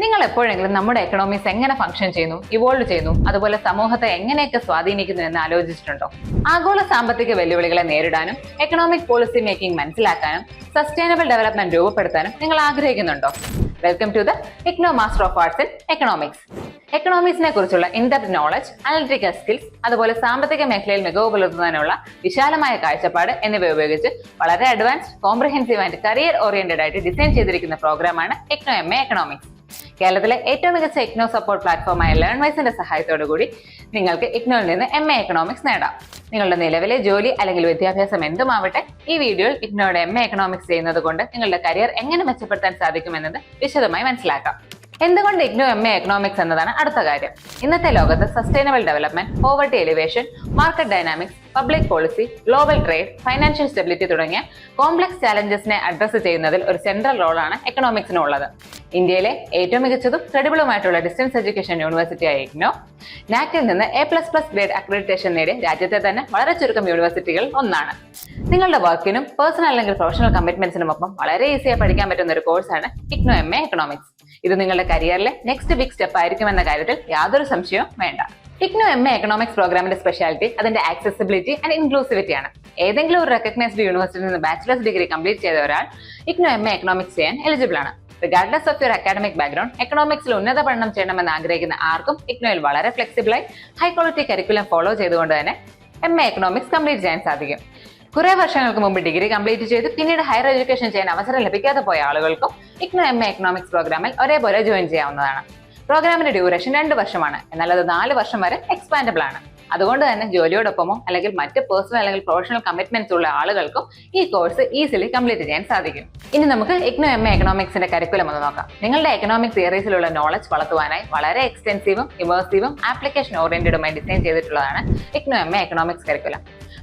നിങ്ങൾ എപ്പോഴെങ്കിലും നമ്മുടെ എക്കണോമിക്സ് എങ്ങനെ ഫംഗ്ഷൻ ചെയ്യുന്നു ഇവോൾവ് ചെയ്യുന്നു അതുപോലെ സമൂഹത്തെ എങ്ങനെയൊക്കെ സ്വാധീനിക്കുന്നു എന്ന് ആലോചിച്ചിട്ടുണ്ടോ? ആഗോള സാമ്പത്തിക വെല്ലുവിളികളെ നേരിടാനും എക്കണോമിക് പോളിസി മേക്കിംഗ് മനസ്സിലാക്കാനും സസ്റ്റൈനബിൾ ഡെവലപ്മെന്റ് രൂപപ്പെടുത്താനും നിങ്ങൾ ആഗ്രഹിക്കുന്നുണ്ടോ? Welcome to the IGNOU master of arts in economics എക്കണോമിക്സിനെ കുറിച്ചുള്ള ഇൻഡെപ്ത് നോളജ് അനലിറ്റിക്കൽ സ്കിൽസ് അതുപോലെ സാമ്പത്തിക മേഖലയിൽ മികവ് പുലർത്തുന്നതിനുള്ള വിശാലമായ കാഴ്ചപ്പാട് എന്നിവ ഉപയോഗിച്ച് വളരെ advanced comprehensive and career oriented ആയിട്ട് ഡിസൈൻ ചെയ്തിരിക്കുന്ന പ്രോഗ്രാമാണ് എക്നോ എം എ എക്കണോമിക്സ് കേരളത്തിലെ ഏറ്റവും മികച്ച ഇഗ്നോ സപ്പോർട്ട് പ്ലാറ്റ്ഫോമായ ലേൺ വൈസിന്റെ സഹായത്തോടു കൂടി നിങ്ങൾക്ക് ഇഗ്നോയിൽ നിന്ന് എം എ എക്കണോമിക്സ് നേടാം. നിങ്ങളുടെ നിലവിലെ ജോലി അല്ലെങ്കിൽ വിദ്യാഭ്യാസം എന്തുമാവട്ടെ ഈ വീഡിയോയിൽ ഇഗ്നോയുടെ എം എ എക്കണോമിക്സ് ചെയ്യുന്നത് കൊണ്ട് നിങ്ങളുടെ കരിയർ എങ്ങനെ മെച്ചപ്പെടുത്താൻ സാധിക്കുമെന്നത് വിശദമായി മനസ്സിലാക്കാം. എന്തുകൊണ്ട് ഇഗ്നോ എം എ എക്കണോമിക്സ് എന്നതാണ് അടുത്ത കാര്യം? ഇന്നത്തെ ലോകത്ത് sustainable development poverty alleviation market dynamics public policy global trade financial stability തുടങ്ങിയ കോംപ്ലക്സ് ചാലഞ്ചസിനെ അഡ്രസ്സ് ചെയ്യുന്നതിൽ ഒരു സെൻട്രൽ റോളാണ് എക്കണോമിക്സിനുള്ളത് ഇന്ത്യയിലെ ഏറ്റവും മികച്ചതും ക്രെഡിബിളുമായിട്ടുള്ള ഡിസ്റ്റൻസ് എഡ്യൂക്കേഷൻ യൂണിവേഴ്സിറ്റിയായ ഇഗ്നോ നാക്കിൽ നിന്ന് A plus plus grade accreditation നേടിയ രാജ്യത്തെ തന്നെ വളരെ ചുരുക്കം യൂണിവേഴ്സിറ്റികൾ ഒന്നാണ്. നിങ്ങളുടെ വർക്കിനും പേഴ്സണൽ അല്ലെങ്കിൽ പ്രൊഫഷണൽ കമ്മിറ്റ്മെന്റ്സിനും ഒപ്പം വളരെ ഈസിയായി പഠിക്കാൻ പറ്റുന്ന ഒരു കോഴ്സാണ് ഇഗ്നോ എം എ എക്കണോമിക്സ് ഇത് നിങ്ങളുടെ കരിയറിലെ നെക്സ്റ്റ് ബിഗ് സ്റ്റെപ്പ് ആയിരിക്കും എന്ന കാര്യത്തിൽ യാതൊരു സംശയവും വേണ്ട. ഇഗ്നോ എം എ എക്കണോമിക്സ് പ്രോഗ്രാമിന്റെ സ്പെഷ്യാലിറ്റി അതിന്റെ ആക്സസിബിലിറ്റി ആൻഡ് ഇൻക്ലൂസിവിറ്റി ആണ്. ഏതെങ്കിലും ഒരു റെക്കഗ്നൈസ്ഡ് യൂണിവേഴ്സിറ്റിയിൽ നിന്ന് ബാച്ചിലേഴ്സ് ഡിഗ്രി കംപ്ലീറ്റ് ചെയ്ത ഒരാൾ ഇഗ്നോ എം എ എക്കണോമിക്സ് ചെയ്യാൻ എലിജിബിൾ ആണ്. Regardless of your academic background എക്കണോമിക്സിൽ ഉന്നത പഠനം ചെയ്യണമെന്ന് ആഗ്രഹിക്കുന്ന ആർക്കും ഇഗ്നോയിൽ വളരെ ഫ്ലെക്സിബിളായി ഹൈ ക്വാളിറ്റി കരിക്കുലം ഫോളോ ചെയ്തുകൊണ്ട് തന്നെ എം എ എക്കണോമിക്സ് കംപ്ലീറ്റ് ചെയ്യാൻ സാധിക്കും. കുറെ വർഷങ്ങൾക്ക് മുമ്പ് ഡിഗ്രി കംപ്ലീറ്റ് ചെയ്ത്. പിന്നീട് ഹയർ എഡ്യൂക്കേഷൻ ചെയ്യാൻ അവസരം ലഭിക്കാതെ പോയ ആളുകൾക്കും ഇഗ്നോ എം എ എക്കണോമിക്സ് പ്രോഗ്രാമിൽ ഒരേപോലെ ജോയിൻ ചെയ്യാവുന്നതാണ്. പ്രോഗ്രാമിന്റെ ഡ്യൂറേഷൻ രണ്ട് വർഷമാണ്. എന്നാൽ അത് നാല് വർഷം വരെ എക്സ്പാൻഡബിൾ ആണ്. അതുകൊണ്ട് തന്നെ ജോലിയോടൊപ്പമോ അല്ലെങ്കിൽ മറ്റ് പേഴ്സണൽ അല്ലെങ്കിൽ പ്രൊഫഷണൽ കമ്മിറ്റ്മെന്റ്സ് ഉള്ള ആളുകൾക്കും ഈ കോഴ്സ് ഈസിലി കംപ്ലീറ്റ് ചെയ്യാൻ സാധിക്കും. ഇനി നമുക്ക് ഇഗ്നോ എം എ എക്കണോമിക്സിന്റെ കരിക്കുലം ഒന്ന് നോക്കാം. നിങ്ങളുടെ എക്കണോമിക് തിയറീസിലുള്ള നോളജ് വളർത്തുവാനായി വളരെ എക്സ്റ്റെൻസീവും ഇമേഴ്സീവും ആപ്ലിക്കേഷൻ ഓറിയന്റഡുമായി ഡിസൈൻ ചെയ്തിട്ടുള്ളതാണ് IGNOU M A economics curriculum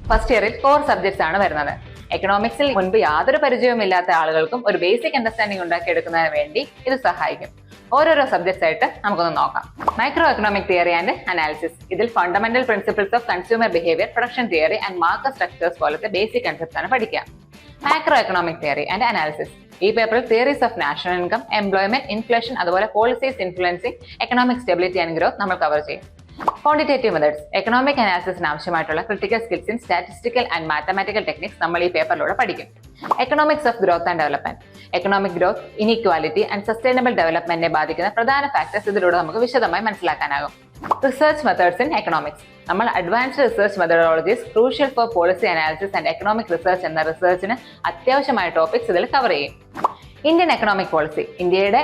first ഇയറിൽ കോർ സബ്ജക്ട്സ് ആണ് വരുന്നത്. എക്കണോമിക്സിൽ മുൻപ് യാതൊരു പരിചയവും ഇല്ലാത്ത ആളുകൾക്കും ഒരു ബേസിക് അണ്ടർസ്റ്റാൻഡിംഗ് ഉണ്ടാക്കിയെടുക്കുന്നതിന് വേണ്ടി ഇത് സഹായിക്കും. ഓരോരോ സബ്ജക്ട്സ് ആയിട്ട് നമുക്കൊന്ന് നോക്കാം. Micro economic theory and analysis ഇതിൽ fundamental principles of consumer behaviour production theory and market structures പോലത്തെ ബേസിക് കൺസെപ്റ്റ്സ് ആണ് പഠിക്കുക. Macro economic theory and analysis ഈ പേപ്പറിൽ theories of national income employment inflation അതുപോലെ policies influencing economic stability and growth നമ്മൾ cover ചെയ്യും. Quantitative methods economic അനാലിസിന് ആവശ്യമായിട്ടുള്ള critical skills in statistical and mathematical techniques നമ്മൾ ഈ പേപ്പറിലൂടെ പഠിക്കും. Economics of growth and development economic growth inequality and sustainable ഡെവലപ്മെന്റിനെ ബാധിക്കുന്ന പ്രധാന ഫാക്ടേഴ്സ് ഇതിലൂടെ നമുക്ക് വിശദമായി മനസ്സിലാക്കാനാകും. റിസർച്ച് മെത്തേഡ്സ് ഇൻ എക്കണോമിക്സ് നമ്മൾ advanced research methodologies crucial for policy analysis and economic research എന്ന റിസർച്ചിന് അത്യാവശ്യമായ ടോപ്പിക്സ് ഇതിൽ കവർ ചെയ്യും. ഇന്ത്യൻ എക്കണോമിക് പോളിസി ഇന്ത്യയുടെ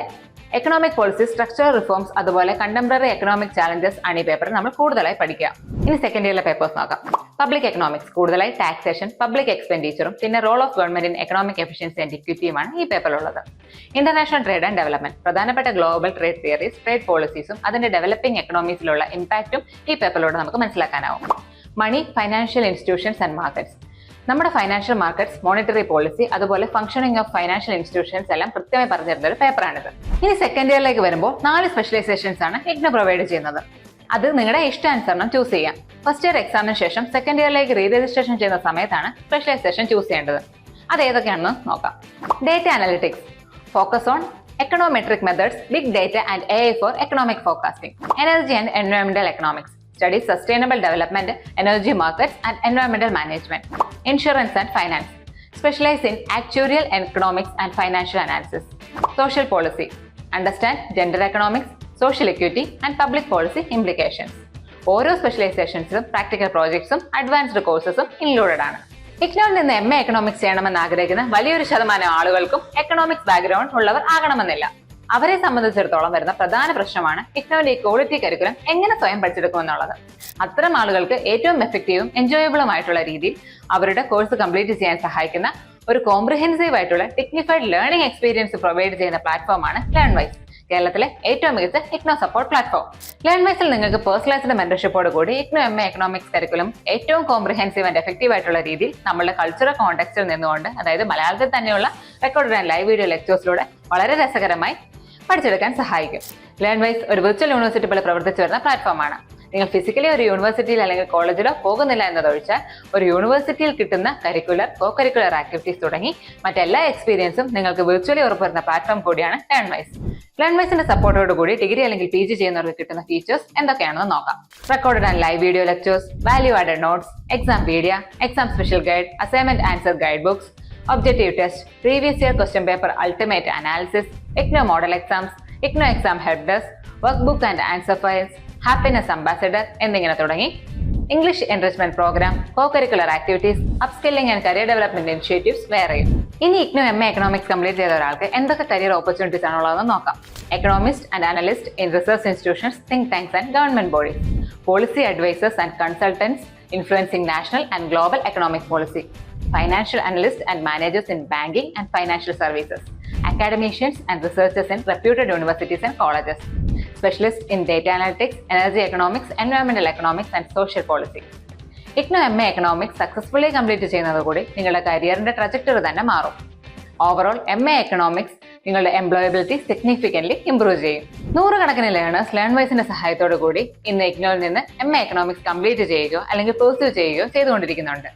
എക്കണോമിക് പോളിസി സ്ട്രക്ചറൽ റിഫോംസ് അതുപോലെ കണ്ടംപററി എക്കണോമിക് ചാലഞ്ചസ് ആണ് ഈ പേപ്പറിൽ നമ്മൾ കൂടുതലായി പഠിക്കുക. ഇനി സെക്കൻഡ് ഇയറിലെ പേപ്പേഴ്സ് നോക്കാം. പബ്ലിക് എക്കണോമിക്സ് കൂടുതലായി ടാക്സേഷൻ പബ്ലിക് എക്സ്പെൻഡിച്ചറും പിന്നെ role of government in economic efficiency and ഇക്വിറ്റിയുമാണ് ഈ പേപ്പറിലുള്ളത് ഇന്റർനാഷണൽ ട്രേഡ് ആൻഡ് ഡെവലപ്മെന്റ് പ്രധാനപ്പെട്ട ഗ്ലോബൽ ട്രേഡ് തിയറീസ് ട്രേഡ് പോളിസീസും അതിന്റെ ഡെവലപ്പിംഗ് എക്കണോമീസിലുള്ള ഇമ്പാക്റ്റും ഈ പേപ്പറിലൂടെ നമുക്ക് മനസ്സിലാക്കാനാവും. Money financial institutions and markets നമ്മുടെ ഫൈനാൻഷ്യൽ മാർക്കറ്റ്സ് മോണിറ്ററി പോളിസി അതുപോലെ ഫംഗ്ഷനിങ് ഓഫ് ഫൈനാൻഷ്യൽ ഇൻസ്റ്റിറ്റ്യൂഷൻസ് എല്ലാം കൃത്യമായി പറഞ്ഞിരുന്ന ഒരു പേപ്പറാണിത് ഇനി സെക്കൻഡ് ഇയറിലേക്ക് വരുമ്പോൾ നാല് സ്പെഷ്യലൈസേഷൻസ് ആണ് ഇഗ്നോ പ്രൊവൈഡ് ചെയ്യുന്നത്. അത് നിങ്ങളുടെ ഇഷ്ടാനുസരണം ചൂസ് ചെയ്യാം. ഫസ്റ്റ് ഇയർ എക്സാമിന് ശേഷം സെക്കൻഡ് ഇയറിലേക്ക് റീ രജിസ്ട്രേഷൻ ചെയ്യുന്ന സമയത്താണ് സ്പെഷ്യലൈസേഷൻ ചൂസ് ചെയ്യേണ്ടത്. അത് ഏതൊക്കെയാണെന്ന് നോക്കാം. Data analytics focus on econometric methods big data and A for economic forecasting energy and എൻവയോൺമെന്റൽ economics study sustainable development, energy markets, and environmental management, insurance and finance. Specialize in actuarial economics and financial analysis. Social policy. Understand gender economics, social equity, and public policy implications. ഓരോ സ്പെഷ്യലൈസേഷൻസിലും practical പ്രോജക്ട്സും advanced കോഴ്സസും included ആണ് ഇഗ്നോയിൽ നിന്ന് M A economics ചെയ്യണമെന്ന് ആഗ്രഹിക്കുന്ന വലിയൊരു ശതമാനം ആളുകൾക്കും എക്കണോമിക്സ് ബാക്ക്ഗ്രൗണ്ട് ഉള്ളവർ ആകണമെന്നില്ല അവരെ സംബന്ധിച്ചിടത്തോളം വരുന്ന പ്രധാന പ്രശ്നമാണ് ഇഗ്നോന്റെ ക്വാളിറ്റി കരിക്കുലം എങ്ങനെ സ്വയം പഠിച്ചെടുക്കുമെന്നുള്ളത്. അത്തരം ആളുകൾക്ക് ഏറ്റവും എഫക്റ്റീവും എൻജോയബിളും ആയിട്ടുള്ള രീതിയിൽ അവരുടെ കോഴ്സ് കംപ്ലീറ്റ് ചെയ്യാൻ സഹായിക്കുന്ന ഒരു കോംപ്രിഹെൻസീവ് ആയിട്ടുള്ള ടെക്നിഫൈഡ് ലേണിംഗ് എക്സ്പീരിയൻസ് പ്രൊവൈഡ് ചെയ്യുന്ന പ്ലാറ്റ്ഫോമാണ് ലേൺ വൈസ് കേരളത്തിലെ ഏറ്റവും മികച്ച ഇഗ്നോ സപ്പോർട്ട് പ്ലാറ്റ്ഫോം ലേൺ വൈസിൽ നിങ്ങൾക്ക് പേഴ്സണലൈസ്ഡ് മെന്റർഷിപ്പോട് കൂടി IGNOU M A economics curriculum ഏറ്റവും കോംപ്രിഹെൻസീവ് ആൻഡ് എഫക്റ്റീവ് ആയിട്ടുള്ള രീതിയിൽ നമ്മളുടെ കൾച്ചറൽ കോൺടാക്സിൽ നിന്നുകൊണ്ട് അതായത് മലയാളത്തിൽ തന്നെയുള്ള റെക്കോർഡ് ആൻഡ് ലൈവ് വീഡിയോ ലെക്ചേഴ്സിലൂടെ വളരെ രസകരമായി പഠിച്ചെടുക്കാൻ സഹായിക്കും. ലേൺ വൈസ് ഒരു വിർച്വൽ യൂണിവേഴ്സിറ്റി പോലെ പ്രവർത്തിച്ചു വരുന്ന പ്ലാറ്റ്ഫോമാണ് നിങ്ങൾ ഫിസിക്കലി ഒരു യൂണിവേഴ്സിറ്റിയിൽ അല്ലെങ്കിൽ കോളേജിലോ പോകുന്നില്ല എന്നതൊഴിച്ചാൽ ഒരു യൂണിവേഴ്സിറ്റിയിൽ കിട്ടുന്ന കരിക്കുലർ കോ കരിക്കുലർ ആക്ടിവിറ്റീസ് തുടങ്ങി മറ്റെല്ലാ എക്സ്പീരിയൻസും നിങ്ങൾക്ക് വിർച്വലി ഉറപ്പുവരുന്ന പ്ലാറ്റ്ഫോം കൂടിയാണ് ലേൺവൈസ് ലേൺവൈസിന്റെ സപ്പോർട്ടോട് കൂടി ഡിഗ്രി അല്ലെങ്കിൽ പി ജി ചെയ്യുന്നവർക്ക് കിട്ടുന്ന ഫീച്ചേഴ്സ് എന്തൊക്കെയാണെന്ന് നോക്കാം. Recorded and live video lectures value added notes Exampedia exam special guide assignment answer guide books objective test previous year question paper ultimate analysis IGNOU model exams IGNOU exam help desk work book and answer files happiness ambassador എന്നിങ്ങനെ തുടങ്ങി. English enrichment programme co curricular activities upskilling and career development initiatives വേറെയും. ഇനി IGNOU M A economics complete ചെയ്ത ഒരാൾക്ക് എന്തൊക്കെ career opportunities ആണുള്ളതെന്ന് നോക്കാം. Economist and analyst in research institutions think tanks and government bodies policy advisers and consultants influencing national and global economic policy financial analysts and managers in banking and financial services, academicians and researchers in reputed universities and colleges, specialists in data analytics, energy economics, environmental economics, and social policy. IGNOU M A economics successfully complete ചെയ്യുന്നതോടുകൂടി നിങ്ങളുടെ കരിയറിന്റെ trajectory തന്നെ മാറും overall M A economics നിങ്ങളുടെ employability significantly improve ചെയ്യും നൂറുകണക്കിന് learners learn വൈസിന്റെ സഹായത്തോടു കൂടി ഇന്ന് ഇഗ്നോയിൽ നിന്ന് എം എ എക്കണോമിക്സ് കംപ്ലീറ്റ് ചെയ്യുകയോ അല്ലെങ്കിൽ പെർസ്യൂ ചെയ്യുകയോ ചെയ്തുകൊണ്ടിരിക്കുന്നുണ്ട്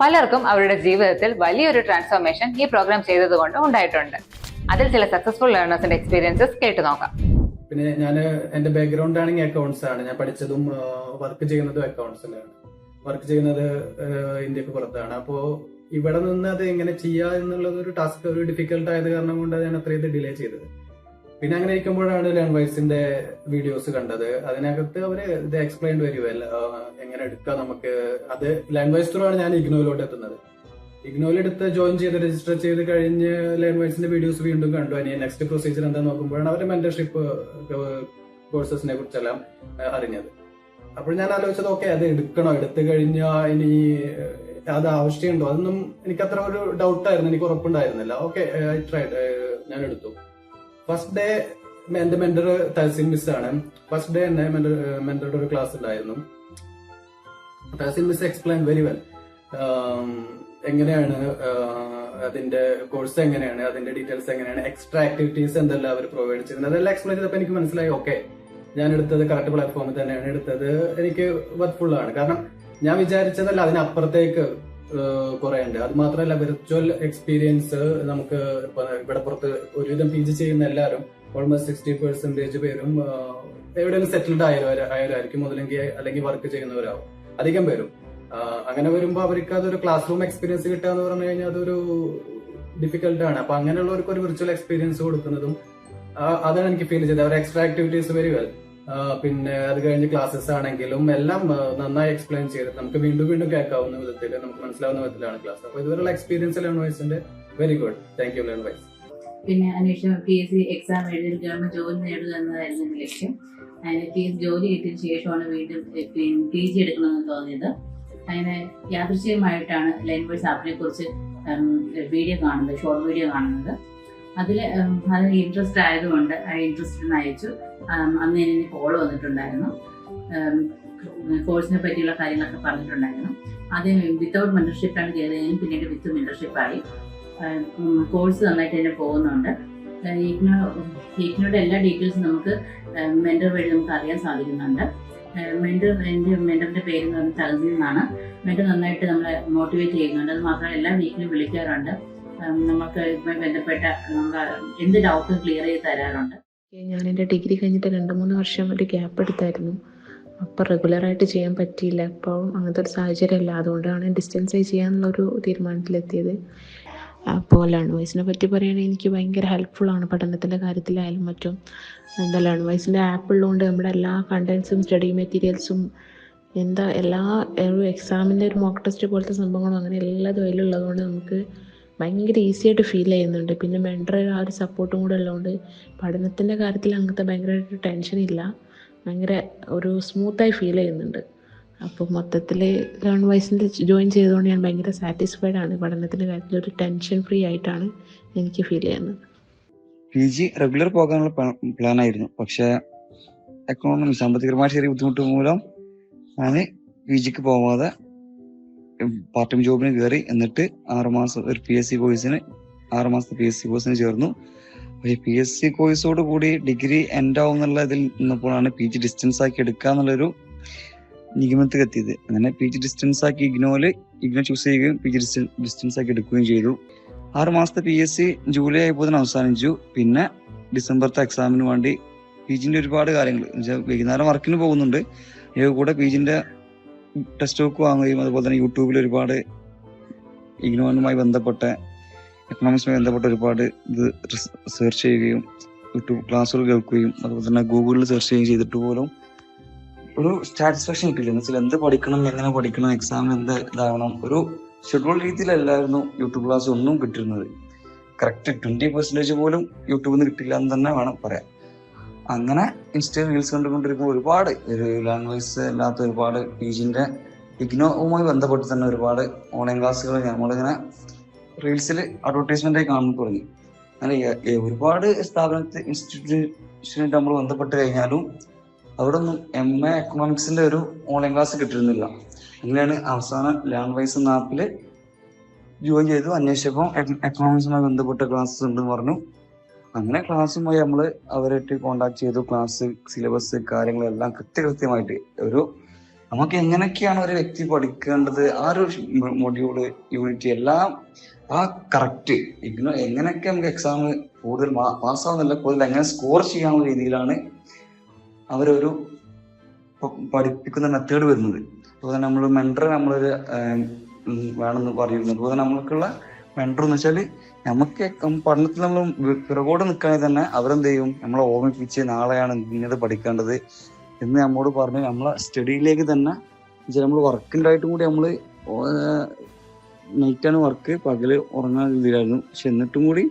പലർക്കും അവരുടെ ജീവിതത്തിൽ വലിയൊരു ട്രാൻസ്ഫോർമേഷൻ ഈ പ്രോഗ്രാം ചെയ്തതുകൊണ്ട് ഉണ്ടായിട്ടുണ്ട്. അതിൽ ചില സക്സസ്ഫുൾ ലേണേഴ്സിന്റെ എക്സ്പീരിയൻസസ് കേട്ടു നോക്കാം. പിന്നെ ഞാൻ എന്റെ ബാക്ക്ഗ്രൗണ്ട് ആണെങ്കിൽ അക്കൗണ്ട്സ് ആണ്. ഞാൻ പഠിച്ചതും വർക്ക് ചെയ്യുന്നതും അക്കൗണ്ട്സിലാണ് വർക്ക് ചെയ്യുന്നത് ഇന്ത്യയ്ക്ക് പുറത്താണ്. അപ്പോൾ ഇവിടെ നിന്ന് അത് എങ്ങനെ ചെയ്യുക എന്നുള്ളത് ഒരു ടാസ്ക് ഒരു ഡിഫിക്കൽട്ട് ആയത് കാരണം കൊണ്ട് ഞാൻ അത്രയും ഡിലേ ചെയ്തത്. പിന്നെ അങ്ങനെ ഇരിക്കുമ്പോഴാണ് ലേൺ വൈസിന്റെ വീഡിയോസ് കണ്ടത്. അതിനകത്ത് അവർ ഇത് എക്സ്പ്ലെയിൻ വെരി വെൽ എങ്ങനെ എടുക്കുക നമുക്ക്. അത് ലേൺ വൈസ് ത്രൂ ആണ് ഞാൻ ഇഗ്നോയിലോട്ട് എത്തുന്നത്. ഇഗ്നോയിൽ എടുത്ത് ജോയിൻ ചെയ്ത് രജിസ്റ്റർ ചെയ്ത് കഴിഞ്ഞ് ലേൺ വൈസിന്റെ വീഡിയോസ് വീണ്ടും കണ്ടു. ഇനി നെക്സ്റ്റ് പ്രൊസീജിയർ എന്താ നോക്കുമ്പോഴാണ് അവരുടെ മെന്റർഷിപ്പ് കോഴ്സസിനെ കുറിച്ചെല്ലാം അറിഞ്ഞത്. അപ്പോൾ ഞാൻ ആലോചിച്ചത് ഓക്കെ അത് എടുക്കണോ? എടുത്തു കഴിഞ്ഞാൽ ഇനി അത് ആവശ്യമുണ്ടോ? അതൊന്നും എനിക്ക് അത്ര ഒരു ഡൗട്ടായിരുന്നു എനിക്ക് ഉറപ്പുണ്ടായിരുന്നില്ല. ഓക്കെ ഐ ട്രൈ ഞാൻ എടുത്തു. ഫസ്റ്റ് ഡേ എന്റെ മെന്റർ തഹസിൻ മിസ് ആണ്. ഫസ്റ്റ് ഡേ എന്നെ മെന്ററുടെ ഒരു ക്ലാസ് ഉണ്ടായിരുന്നു Tahseen miss explain very well എങ്ങനെയാണ് അതിന്റെ കോഴ്സ് എങ്ങനെയാണ് അതിന്റെ ഡീറ്റെയിൽസ് എങ്ങനെയാണ് എക്സ്ട്രാ ആക്ടിവിറ്റീസ് എന്തെല്ലാം അവർ പ്രൊവൈഡ് ചെയ്യുന്നത് അതെല്ലാം എക്സ്പ്ലെയിൻ ചെയ്തപ്പോൾ എനിക്ക് മനസ്സിലായി ഓക്കെ ഞാൻ എടുത്തത് കറക്റ്റ് പ്ലാറ്റ്ഫോമിൽ തന്നെയാണ് എടുത്തത്. എനിക്ക് വർക്ക്ഫുൾ ആണ്. കാരണം ഞാൻ വിചാരിച്ചതല്ല അതിനപ്പുറത്തേക്ക് കുറെ ഉണ്ട് അത് മാത്രമല്ല വെർച്വൽ എക്സ്പീരിയൻസ് നമുക്ക് ഇവിടെ പുറത്ത് ഒരുവിധം പി ജി ചെയ്യുന്ന എല്ലാവരും ഓൾമോസ്റ്റ് സിക്സ്റ്റി പെർസെന്റേജ് പേരും എവിടെയെങ്കിലും സെറ്റിൽഡ് ആയവർ ആയവരായിരിക്കും. അല്ലെങ്കിൽ അല്ലെങ്കിൽ വർക്ക് ചെയ്യുന്നവരാവും. അധികം പേരും. അങ്ങനെ വരുമ്പോൾ അവർക്ക് അതൊരു ക്ലാസ് റൂം എക്സ്പീരിയൻസ് കിട്ടുക എന്ന് പറഞ്ഞു കഴിഞ്ഞാൽ അതൊരു ഡിഫിക്കൽട്ട് ആണ്. അപ്പൊ അങ്ങനെയുള്ളവർക്ക് ഒരു വിർച്വൽ എക്സ്പീരിയൻസ് കൊടുക്കുന്നതും അതാണ് എനിക്ക് ഫീൽ ചെയ്തത്. അവർ എക്സ്ട്രാ ആക്ടിവിറ്റീസ് വെരി വെൽ പിന്നെ അത് കഴിഞ്ഞ് ക്ലാസ്സസ് ആണെങ്കിലും എല്ലാം നന്നായി എക്സ്പ്ലെയിൻ ചെയ്ത് നമുക്ക് വീണ്ടും വീണ്ടും കേൾക്കാവുന്ന വിധത്തിൽ നമുക്ക് മനസ്സിലാവുന്ന വിധത്തിലാണ് ക്ലാസ് അപ്പൊ ഇതുവരെയുള്ള experience learn വൈസിന്റെ very good thank you Learnwise പിന്നെ അന്വേഷണം പി എസ് സി എക്സാം എഴുതി ഗവൺമെന്റ് ജോലി നേടുക എന്നതായിരുന്നു എന്റെ ലക്ഷ്യം. അതിന് പി എസ് ജോലി കിട്ടിയ ശേഷമാണ് വീണ്ടും പി ജി എടുക്കണമെന്ന് തോന്നിയത്. അതിന് യാദൃശ്ചികമായിട്ടാണ് വേഴ്സ് ആപ്പിനെ കുറിച്ച് വീഡിയോ കാണുന്നത് ഷോർട്ട് വീഡിയോ കാണുന്നത്. അതിൽ അതിന് ഇൻട്രസ്റ്റ് ആയതുകൊണ്ട് ആ ഇൻട്രസ്റ്റ് അയച്ചു അന്ന് എനിക്ക് കോൾ വന്നിട്ടുണ്ടായിരുന്നു. കോഴ്സിനെ പറ്റിയുള്ള കാര്യങ്ങളൊക്കെ പറഞ്ഞിട്ടുണ്ടായിരുന്നു. ആദ്യം വിത്തൗട്ട് മെന്റർഷിപ്പാണ് കയറിയതിനും പിന്നീട് വിത്ത് മെന്റർഷിപ്പായി കോഴ്സ് നന്നായിട്ട് തന്നെ പോകുന്നുണ്ട്. ഇഗ്നോ ഇഗ്നോയുടെ എല്ലാ ഡീറ്റെയിൽസും നമുക്ക് മെന്റർ വഴി നമുക്ക് അറിയാൻ സാധിക്കുന്നുണ്ട്. മെന്റർ എന്റെ മെന്ററിന്റെ പേര് എന്ന് പറഞ്ഞാൽ എന്നാണ്. മെന്റർ നന്നായിട്ട് നമ്മളെ മോട്ടിവേറ്റ് ചെയ്യുന്നുണ്ട്. അത് മാത്രമല്ല എല്ലാ വീക്കിലും വിളിക്കാറുണ്ട്. നമുക്ക് ഇതുമായി ബന്ധപ്പെട്ട എന്ത് ഡൗട്ടും ക്ലിയർ ചെയ്ത് തരാറുണ്ട് ഞാൻ എന്റെ ഡിഗ്രി കഴിഞ്ഞിട്ട് രണ്ട് മൂന്ന് വർഷം ഒരു ഗ്യാപ്പ് എടുത്തായിരുന്നു. അപ്പോൾ റെഗുലറായിട്ട് ചെയ്യാൻ പറ്റിയില്ല. അപ്പോൾ അങ്ങനത്തെ ഒരു സാഹചര്യമല്ല അതുകൊണ്ടാണ് ഡിസ്റ്റൻസായി ചെയ്യാനുള്ളൊരു തീരുമാനത്തിലെത്തിയത്. അപ്പോൾ ലേൺ വൈസിനെ പറ്റി പറയുകയാണെങ്കിൽ എനിക്ക് ഭയങ്കര ഹെൽപ്ഫുള്ളാണ് പഠനത്തിന്റെ കാര്യത്തിലായാലും മറ്റും. എന്താ ലേൺ വൈസിന്റെ ആപ്പ് ഉള്ളതുകൊണ്ട് നമ്മുടെ എല്ലാ കണ്ടൻസും സ്റ്റഡി മെറ്റീരിയൽസും എന്താ എല്ലാ ഒരു എക്സാമിന്റെ ഒരു മോക്ക് ടെസ്റ്റ് പോലത്തെ സംഭവങ്ങളും അങ്ങനെ എല്ലാതും അതിലുള്ളതുകൊണ്ട് നമുക്ക് ഭയങ്കര ഈസി ആയിട്ട് ഫീൽ ചെയ്യുന്നുണ്ട്. പിന്നെ മെന്റർ ആ ഒരു സപ്പോർട്ടും കൂടെ ഉള്ളതുകൊണ്ട് പഠനത്തിന്റെ കാര്യത്തിൽ അങ്ങനത്തെ ഭയങ്കരമായിട്ട് ടെൻഷൻ ഇല്ല. ഭയങ്കര ഒരു സ്മൂത്തായി ഫീൽ ചെയ്യുന്നുണ്ട്. അപ്പോൾ മൊത്തത്തിൽ ലേൺ വൈസിൽ ജോയിൻ ചെയ്തുകൊണ്ട് ഞാൻ ഭയങ്കര സാറ്റിസ്ഫൈഡ് ആണ്. പഠനത്തിന്റെ കാര്യത്തിൽ ഒരു ടെൻഷൻ ഫ്രീ ആയിട്ടാണ് എനിക്ക് ഫീൽ ചെയ്യുന്നത്. പി ജി റെഗുലർ പോകാനുള്ള പ്ലാൻ ആയിരുന്നു. പക്ഷേ എക്കണോമി സാമ്പത്തികമായ ചെറിയ ബുദ്ധിമുട്ട് മൂലം ഞാൻ പി ജിക്ക് പോവാതെ പാർട്ട് ടൈം ജോബിന് കയറി എന്നിട്ട് ആറുമാസം ഒരു പി എസ് സി കോഴ്സിന് ആറുമാസത്തെ പി എസ് സി കോഴ്സിന് ചേർന്നു. പക്ഷേ പി എസ് സി കോഴ്സോട് കൂടി ഡിഗ്രി എൻഡ് ആവും എന്നുള്ള ഇതിൽ നിന്നപ്പോഴാണ് പി ജി ഡിസ്റ്റൻസ് ആക്കി എടുക്കുക എന്നുള്ളൊരു നിഗമനത്തിൽ എത്തിയത്. അങ്ങനെ പി ജി ഡിസ്റ്റൻസ് ആക്കി ഇഗ്നോയിൽ ഇഗ്നോ ചൂസ് ചെയ്യുകയും പി ജി ഡിസ്റ്റൻസ് ആക്കി എടുക്കുകയും ചെയ്തു. ആറ് മാസത്തെ പി എസ് സി ജൂലൈ ആയപ്പോൾ അവസാനിച്ചു. പിന്നെ ഡിസംബറത്തെ എക്സാമിന് വേണ്ടി പി ജിന്റെ ഒരുപാട് കാര്യങ്ങൾ വൈകുന്നേരം വർക്കിന് പോകുന്നുണ്ട്. കൂടെ പി ജിന്റെ ടെക്സ്റ്റ് ബുക്ക് വാങ്ങുകയും അതുപോലെ തന്നെ യൂട്യൂബിൽ ഒരുപാട് ഇഗ്നോനുമായി ബന്ധപ്പെട്ട എക്കണോമിക്സുമായി ബന്ധപ്പെട്ട ഒരുപാട് ഇത് സെർച്ച് ചെയ്യുകയും യൂട്യൂബ് ക്ലാസ്സുകൾ കേൾക്കുകയും അതുപോലെ തന്നെ ഗൂഗിളിൽ സെർച്ച് ചെയ്യുകയും ചെയ്തിട്ട് പോലും ഒരു സാറ്റിസ്ഫാക്ഷൻ കിട്ടില്ല. എന്ന് വെച്ചാൽ എന്ത് പഠിക്കണം എങ്ങനെ പഠിക്കണം എക്സാമിന് എന്ത് ഇതാവണം ഒരു ഷെഡ്യൂൾ രീതിയിലല്ലായിരുന്നു യൂട്യൂബ് ക്ലാസ് ഒന്നും കിട്ടിയിരുന്നത്. കറക്റ്റ് ട്വന്റി പെർസെന്റേജ് പോലും യൂട്യൂബിൽ നിന്ന് കിട്ടില്ല എന്ന് തന്നെ വേണം പറയാൻ. അങ്ങനെ ഇൻസ്റ്റ റീൽസ് കണ്ടുകൊണ്ടിരിക്കുമ്പോൾ ഒരുപാട് ഒരു ലാംഗ്വേജ് അല്ലാത്ത ഒരുപാട് ജിന്റെ ഇഗ്നോവുമായി ബന്ധപ്പെട്ട് തന്നെ ഒരുപാട് ഓൺലൈൻ ക്ലാസ്സുകൾ നമ്മളിങ്ങനെ റീൽസിൽ അഡ്വർടൈസ്മെന്റ് ആയി കാണാൻ തുടങ്ങി. അങ്ങനെ ഒരുപാട് സ്ഥാപനത്തിൽ ഇൻസ്റ്റിറ്റ്യൂഷനായിട്ട് നമ്മൾ ബന്ധപ്പെട്ട് കഴിഞ്ഞാലും അവിടെ ഒന്നും എം എ എക്കണോമിക്സിന്റെ ഒരു ഓൺലൈൻ ക്ലാസ് കിട്ടിയിരുന്നില്ല. അങ്ങനെയാണ് അവസാനം ലാംഗ്വേജ് എന്ന ആപ്പിൽ ജോയിൻ ചെയ്തു. അന്വേഷിച്ചപ്പോൾ എക്കണോമിക്സുമായി ബന്ധപ്പെട്ട ക്ലാസ്സസ് ഉണ്ടെന്ന് പറഞ്ഞു. അങ്ങനെ ക്ലാസ്സുമായി നമ്മൾ അവരായിട്ട് കോണ്ടാക്ട് ചെയ്തു. ക്ലാസ് സിലബസ് കാര്യങ്ങളെല്ലാം കൃത്യകൃത്യമായിട്ട് ഒരു നമുക്ക് എങ്ങനെയൊക്കെയാണ് ഒരു വ്യക്തി പഠിക്കേണ്ടത് ആ ഒരു മൊഡ്യൂൾ യൂണിറ്റ് എല്ലാം ആ കറക്റ്റ് ഇഗ്നോ എങ്ങനെയൊക്കെ നമുക്ക് എക്സാം കൂടുതൽ പാസ്സാവുന്നില്ല കൂടുതൽ എങ്ങനെ സ്കോർ ചെയ്യാനുള്ള രീതിയിലാണ് അവരൊരു പഠിപ്പിക്കുന്ന മെത്തേഡ് വരുന്നത്. അതുപോലെ നമ്മൾ മെൻഡർ നമ്മളൊരു വേണമെന്ന് പറയുന്നത് അതുപോലെ നമ്മൾക്കുള്ള മെന്റർ എന്ന് വെച്ചാൽ നമുക്ക് പഠനത്തിൽ നമ്മൾ പിറകോട് നിൽക്കുകയാണെങ്കിൽ തന്നെ അവരെന്ത് ചെയ്യും നമ്മളെ ഓർമ്മിപ്പിച്ച് നാളെയാണ് ഇന്നത് പഠിക്കേണ്ടത് എന്ന് നമ്മോട് പറഞ്ഞ് നമ്മളെ സ്റ്റഡിയിലേക്ക് തന്നെ നമ്മൾ വർക്കിന്റെ ആയിട്ടും കൂടി നമ്മൾ നൈറ്റാണ് വർക്ക് പകൽ ഉറങ്ങാൻ രീതിയിലായിരുന്നു. പക്ഷെ എന്നിട്ടും കൂടി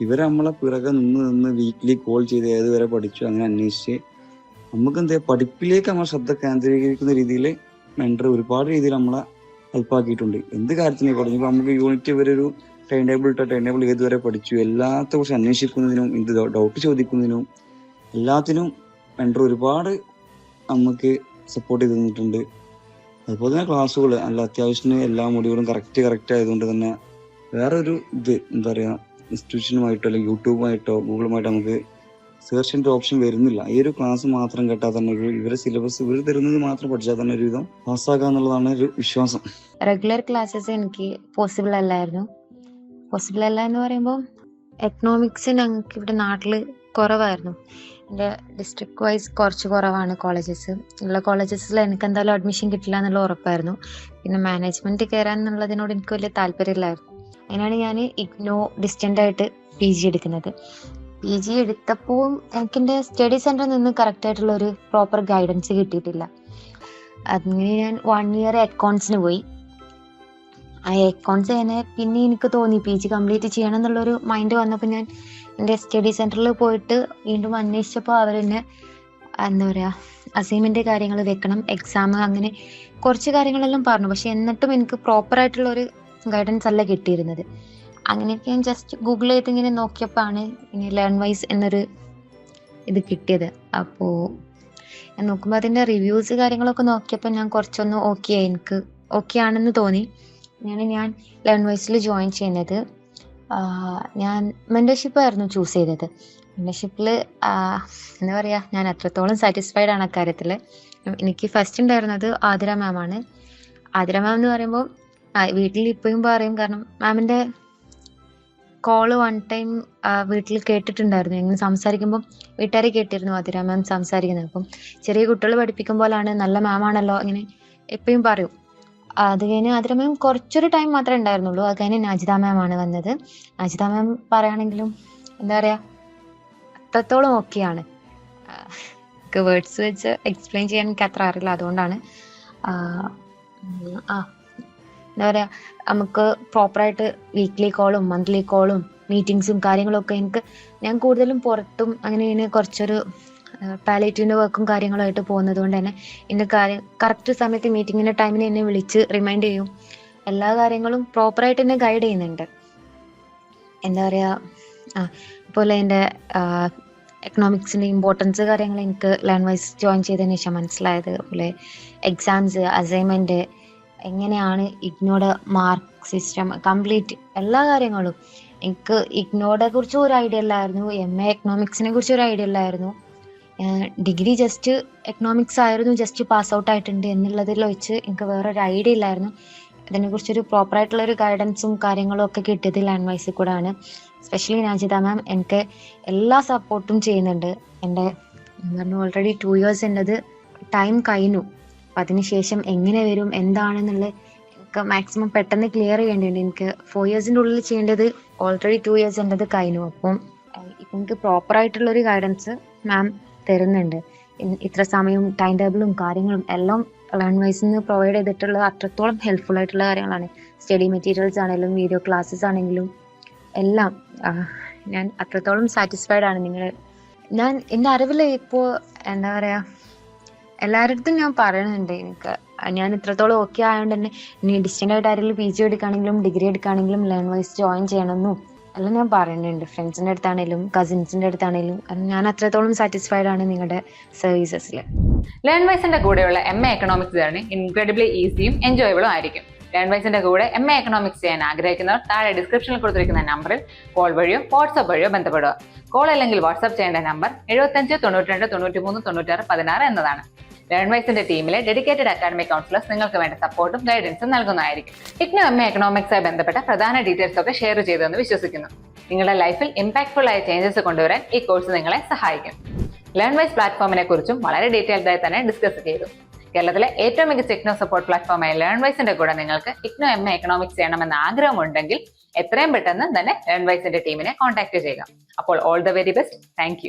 ഇവരെ നമ്മളെ പിറകെ നിന്ന് നിന്ന് വീക്കിലി കോൾ ചെയ്ത് ഏതുവരെ പഠിച്ചു അങ്ങനെ അന്വേഷിച്ച് നമുക്ക് എന്താ പഠിപ്പിലേക്ക് നമ്മൾ ശ്രദ്ധ കേന്ദ്രീകരിക്കുന്ന രീതിയിൽ മെൻഡർ ഒരുപാട് രീതിയിൽ നമ്മളെ ഹെൽപ്പാക്കിയിട്ടുണ്ട് എന്ത് കാര്യത്തിനെ പറഞ്ഞു ഇപ്പൊ നമുക്ക് യൂണിറ്റ് ഇവരൊരു ടൈം ടേബിൾ ഇട്ട ടൈം ടേബിൾ ഏതുവരെ പഠിച്ചു. എല്ലാത്തെ കുറിച്ച് അന്വേഷിക്കുന്നതിനും ഇത് ഡൗട്ട് ചോദിക്കുന്നതിനും എല്ലാത്തിനും വെണ്ടർ ഒരുപാട് നമുക്ക് സപ്പോർട്ട് ചെയ്ത് തന്നിട്ടുണ്ട്. അതുപോലെ തന്നെ ക്ലാസ്സുകൾ നല്ല അത്യാവശ്യത്തിന് എല്ലാ മൊഡ്യൂളും കറക്റ്റ് കറക്റ്റ് ആയതുകൊണ്ട് തന്നെ വേറെ ഒരു ഇത് എന്താ പറയുക ഇൻസ്റ്റിറ്റ്യൂഷനുമായിട്ടോ അല്ലെങ്കിൽ യൂട്യൂബുമായിട്ടോ ഗൂഗിളുമായിട്ടോ നമുക്ക് സെർച്ച് ഓപ്ഷൻ വരുന്നില്ല. ഈ ഒരു ക്ലാസ് മാത്രം കേട്ടാൽ തന്നെ ഇവരെ സിലബസ് ഇവർ തരുന്നത് മാത്രം പഠിച്ചാൽ തന്നെ ഒരുവിധം പാസ്സാക്കുക എന്നുള്ളതാണ് ഒരു വിശ്വാസം. റെഗുലർ ക്ലാസ്സസ് എനിക്ക് പോസിബിൾ അല്ലായിരുന്നു. പോസിബിൾ അല്ല എന്ന് പറയുമ്പോൾ എക്കണോമിക്സ് ഞങ്ങൾക്ക് ഇവിടെ നാട്ടിൽ കുറവായിരുന്നു. എന്റെ ഡിസ്ട്രിക്ട് വൈസ് കുറച്ച് കുറവാണ് കോളേജസ് ഉള്ള കോളേജസിൽ എനിക്ക് എന്തായാലും അഡ്മിഷൻ കിട്ടില്ല എന്നുള്ള ഉറപ്പായിരുന്നു. പിന്നെ മാനേജ്മെന്റ് കയറാൻ എന്നുള്ളതിനോട് എനിക്ക് വലിയ താല്പര്യമില്ലായിരുന്നു. അതിനാണ് ഞാൻ ഇഗ്നോ ഡിസ്റ്റന്റ് ആയിട്ട് പി ജി എടുക്കുന്നത്. പി ജി എടുത്തപ്പോൾ എനിക്ക് എന്റെ സ്റ്റഡി സെന്ററിൽ നിന്ന് കറക്റ്റ് ആയിട്ടുള്ള ഒരു പ്രോപ്പർ ഗൈഡൻസ് കിട്ടിയിട്ടില്ല. അങ്ങനെ ഞാൻ വൺ ഇയർ അക്കൗണ്ട്സിന് പോയി. ആ അക്കൗണ്ട്സ് തന്നെ പിന്നെ എനിക്ക് തോന്നി പി ജി കംപ്ലീറ്റ് ചെയ്യണം എന്നുള്ളൊരു മൈൻഡ് വന്നപ്പോൾ ഞാൻ എന്റെ സ്റ്റഡി സെന്ററിൽ പോയിട്ട് വീണ്ടും അന്വേഷിച്ചപ്പോൾ അവർ എന്നെ എന്താ പറയുക അസൈൻമെന്റ് കാര്യങ്ങൾ വെക്കണം എക്സാം അങ്ങനെ കുറച്ച് കാര്യങ്ങളെല്ലാം പറഞ്ഞു. പക്ഷെ എന്നിട്ടും എനിക്ക് പ്രോപ്പർ ആയിട്ടുള്ള ഒരു ഗൈഡൻസ് അല്ല കിട്ടിയിരുന്നത്. അങ്ങനെയൊക്കെ ഞാൻ ജസ്റ്റ് ഗൂഗിൾ ചെയ്ത് ഇങ്ങനെ നോക്കിയപ്പോൾ ആണ് ഇങ്ങനെ ലേൺ വൈസ് എന്നൊരു ഇത് കിട്ടിയത്. അപ്പോൾ ഞാൻ നോക്കുമ്പോൾ അതിന്റെ റിവ്യൂസ് കാര്യങ്ങളൊക്കെ നോക്കിയപ്പോൾ ഞാൻ കുറച്ചൊന്ന് ഓക്കെ ആയി. എനിക്ക് ഓക്കെ ആണെന്ന് തോന്നി. ഞാൻ ഞാൻ ലേൺ വൈസിൽ ജോയിൻ ചെയ്യുന്നത്. ഞാൻ മെന്റർഷിപ്പ് ആയിരുന്നു ചൂസ് ചെയ്തത്. മെന്റർഷിപ്പിൽ എന്താ പറയുക ഞാൻ അത്രത്തോളം സാറ്റിസ്ഫൈഡ് ആണ് അക്കാര്യത്തിൽ എനിക്ക് ഫസ്റ്റ് ഉണ്ടായിരുന്നത് ആതിര മാം ആണ്. ആതിര മാം എന്ന് പറയുമ്പോൾ വീട്ടിൽ ഇപ്പോഴും പറയും കാരണം മാമിന്റെ കോൾ വൺ ടൈം വീട്ടിൽ കേട്ടിട്ടുണ്ടായിരുന്നു. ഇങ്ങനെ സംസാരിക്കുമ്പോൾ വീട്ടുകാരെ കേട്ടിരുന്നു മധുര മാം സംസാരിക്കുന്നത്. അപ്പം ചെറിയ കുട്ടികൾ പഠിപ്പിക്കുമ്പോഴാണ് നല്ല മാം ആണല്ലോ. ഇങ്ങനെ എപ്പോഴും പറയും. അത് കഴിഞ്ഞ് മധുര മാം കുറച്ചൊരു ടൈം മാത്രമേ ഉണ്ടായിരുന്നുള്ളൂ. അത് കഴിഞ്ഞ് നാജിദ മാം ആണ് വന്നത്. അജിത മാം പറയുകയാണെങ്കിലും എന്താ പറയുക അത്രത്തോളം ഓക്കെയാണ് വേർഡ്സ് വെച്ച് എക്സ്പ്ലെയിൻ ചെയ്യാൻ എനിക്ക് അത്ര അറിയില്ല. അതുകൊണ്ടാണ് ആ എന്താ പറയാ നമുക്ക് പ്രോപ്പറായിട്ട് വീക്ക്ലി കോളും മന്ത്ലി കോളും മീറ്റിങ്സും കാര്യങ്ങളൊക്കെ എനിക്ക് ഞാൻ കൂടുതലും പുറത്തും അങ്ങനെ ഇങ്ങനെ കുറച്ചൊരു പാലേറ്റീവിന്റെ വർക്കും കാര്യങ്ങളുമായിട്ട് പോകുന്നത് കൊണ്ട് തന്നെ എന്റെ കാര്യം കറക്റ്റ് സമയത്ത് മീറ്റിങ്ങിന്റെ ടൈമിൽ എന്നെ വിളിച്ച് റിമൈൻഡ് ചെയ്യും. എല്ലാ കാര്യങ്ങളും പ്രോപ്പറായിട്ട് എന്നെ ഗൈഡ് ചെയ്യുന്നുണ്ട്. എന്താ പറയുക ആ അതുപോലെ എന്റെ എക്കണോമിക്സിന്റെ ഇമ്പോർട്ടൻസ് കാര്യങ്ങൾ എനിക്ക് ലാൻഡ് വൈസ് ജോയിൻ ചെയ്തതിന് ശേഷം മനസ്സിലായത് അതുപോലെ എക്സാംസ് അസൈൻമെന്റ് എങ്ങനെയാണ് ഇഗ്നോയുടെ മാർക്ക് സിസ്റ്റം കംപ്ലീറ്റ് എല്ലാ കാര്യങ്ങളും? എനിക്ക് ഇഗ്നോയുടെ കുറിച്ച് ഒരു ഐഡിയ ഇല്ലായിരുന്നു. എം എ എക്കണോമിക്സിനെ കുറിച്ച് ഒരു ഐഡിയ ഇല്ലായിരുന്നു. ഡിഗ്രി ജസ്റ്റ് എക്കണോമിക്സ് ആയിരുന്നു ജസ്റ്റ് പാസ് ഔട്ട് ആയിട്ടുണ്ട് എന്നുള്ളതിൽ വെച്ച് എനിക്ക് വേറൊരു ഐഡിയ ഇല്ലായിരുന്നു. അതിനെക്കുറിച്ചൊരു പ്രോപ്പറായിട്ടുള്ള ഒരു ഗൈഡൻസും കാര്യങ്ങളും ഒക്കെ കിട്ടിയത് ലാൻഡ് വൈസിൽ കൂടെ ആണ് സ്പെഷ്യലി നാജിത മാം എനിക്ക് എല്ലാ സപ്പോർട്ടും ചെയ്യുന്നുണ്ട്. എന്റെ പറഞ്ഞു ഓൾറെഡി ടു ഇയേഴ്സ് എന്റെത് ടൈം കഴിഞ്ഞു. അപ്പം അതിനുശേഷം എങ്ങനെ വരും എന്താണെന്നുള്ള മാക്സിമം പെട്ടെന്ന് ക്ലിയർ ചെയ്യേണ്ടതുണ്ട്. എനിക്ക് ഫോർ ഇയേഴ്സിന്റെ ഉള്ളിൽ ചെയ്യേണ്ടത് ഓൾറെഡി ടു ഇയേഴ്സ് എന്റെത് കഴിഞ്ഞു. അപ്പം എനിക്ക് പ്രോപ്പർ ആയിട്ടുള്ള ഒരു ഗൈഡൻസ് മാം തരുന്നുണ്ട് ഇത്ര സമയവും ടൈം ടേബിളും കാര്യങ്ങളും എല്ലാം ലേൺ വൈസിൽ നിന്ന് പ്രൊവൈഡ് ചെയ്തിട്ടുള്ള അത്രത്തോളം ഹെൽപ്ഫുൾ ആയിട്ടുള്ള കാര്യങ്ങളാണ്. സ്റ്റഡി മെറ്റീരിയൽസ് ആണെങ്കിലും വീഡിയോ ക്ലാസ്സസ് ആണെങ്കിലും എല്ലാം ഞാൻ അത്രത്തോളം സാറ്റിസ്ഫൈഡ് ആണ് നിങ്ങൾ ഞാൻ എന്റെ അറിവിൽ ഇപ്പോൾ എന്താ പറയുക എല്ലാവരുടെ ഞാൻ പറയണുണ്ട് എനിക്ക്. ഞാൻ ഇത്രത്തോളം ഓക്കെ ആയതുകൊണ്ട് തന്നെ ഇനി ഡിസ്റ്റന്റ് ആയിട്ട് ആരെങ്കിലും പി ജി എടുക്കുകയാണെങ്കിലും ഡിഗ്രി എടുക്കുകയാണെങ്കിലും ലേൺ വൈസ് ജോയിൻ ചെയ്യണമെന്നും എല്ലാം ഞാൻ പറയുന്നുണ്ട്. ഫ്രണ്ട്സിന്റെ അടുത്താണെങ്കിലും കസിൻസിന്റെ അടുത്താണെങ്കിലും ഞാൻ അത്രത്തോളം സാറ്റിസ്ഫൈഡ് ആണ് നിങ്ങളുടെ സർവീസസിൽ ലേൺ വൈസിന്റെ കൂടെയുള്ള M A economics journey incredibly ഈസിയും എൻജോയബിളും ആയിരിക്കും. ലേൺ വൈസിന്റെ കൂടെ എം എ എക്കണോമിക്സ് ചെയ്യാൻ ആഗ്രഹിക്കുന്നവർ താഴെ ഡിസ്ക്രിപ്ഷനിൽ കൊടുത്തിരിക്കുന്ന നമ്പറിൽ കോൾ വഴിയോ വാട്സ്ആപ്പ് വഴിയോ ബന്ധപ്പെടുക. കോൾ അല്ലെങ്കിൽ വാട്സ്ആപ്പ് ചെയ്യേണ്ട നമ്പർ എഴുപത്തഞ്ച് തൊണ്ണൂറ്റി രണ്ട് തൊണ്ണൂറ്റി മൂന്ന് തൊണ്ണൂറ്റാറ് പതിനാറ് എന്നതാണ്. ലേൺ വൈസിന്റെ ടീമിലെ ഡെഡിക്കേറ്റഡ് അക്കാഡമിക് കൗൺസിലേഴ്സ് നിങ്ങൾക്ക് വേണ്ട സപ്പോർട്ടും ഗൈഡൻസും നൽകുന്നതായിരിക്കും. ഇഗ്നോ എം എക്കണോമിക്സുമായി ബന്ധപ്പെട്ട പ്രധാന ഡീറ്റെയിൽസ് ഒക്കെ ഷെയർ ചെയ്തെന്ന് വിശ്വസിക്കുന്നു. നിങ്ങളുടെ ലൈഫിൽ ഇമ്പാക്ട്ഫുൾ ആയ ചേഞ്ചസ് കൊണ്ടുവരാൻ ഈ കോഴ്സ് നിങ്ങളെ സഹായിക്കും. ലേൺ വൈസ് പ്ലാറ്റ്ഫോമിനെ കുറിച്ചും വളരെ ഡീറ്റെയിൽഡ് ആയി തന്നെ ഡിസ്കസ് ചെയ്തു. കേരളത്തിലെ ഏറ്റവും മികച്ച ഇഗ്നോ സപ്പോർട്ട് പ്ലാറ്റ്ഫോമായ ലേൺ വൈസിന്റെ കൂടെ നിങ്ങൾക്ക് ഇഗ്നോ എം എ എക്കണോമിക്സ് ചെയ്യണമെന്ന ആഗ്രഹമുണ്ടെങ്കിൽ എത്രയും പെട്ടെന്ന് തന്നെ ലേൺ വൈസിന്റെ ടീമിനെ കോൺടാക്ട് ചെയ്യുക. അപ്പോൾ all the very best thank